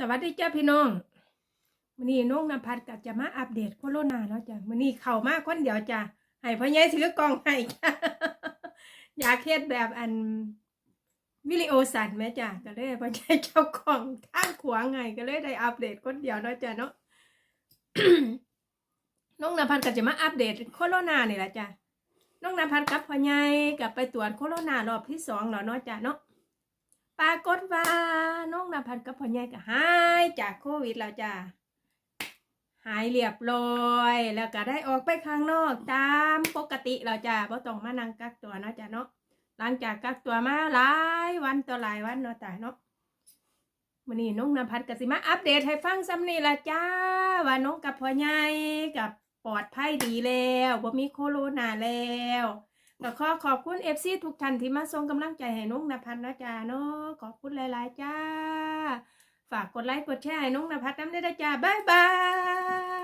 สวัสดีจ้าพี่น้องมื้อนี้น้องนภัสก็จะมาอัปเดตโคโรนาเนาะจ้ะมื้อนี้เข้ามากคนเดียวจ้ะให้พ่อใหญ่ถือกล้องให้จ้ะอยากเฮ็ดแบบอันวิดีโอสั่นแม่จ้ะก็เลยพ่อใหญ่เจ้าของทางขวางไงก็เลยได้อัปเดตคนเดียวเนาะจ้ะเนาะน้องนภัสก็จะมาอัปเดตโคโรนานี่แหละจ้ะน้องนภัสกับพ่อใหญ่กับไปตรวจโคโรนารอบที่สองแล้วเนาะจ้ะเนาะปรากฏว่า น้องนกับพ่อใหญ่ก็หายจากโควิดแล้วจ้าหายเรียบร้อย แล้วก็ได้ออกไปข้างนอกตามปกติแล้วจ้าบ่ต้องมานั่งกักตัวเนาะจ้าเนาะหลังจากกักตัวมาหลายวันต่อหลายวันเนาะจ้าเนาะมื้อนี้น้องนภัสกสิมาอัปเดตให้ฟังซ้ำนี่ละจ้า ว่าน้องกับพ่อใหญ่กับปลอดภัยดีแล้วบ่มีโคโรนาแล้ว ก็ขอขอบคุณ FC ทุกท่านที่มาส่งกำลังใจให้น้งนภัสนะจ๊ะเนาะขอบคุณหลาย ๆ จ้า ฝากกดไลค์กดแชร์ให้น้งนภัสน้ำได้จ้าบ๊ายบาย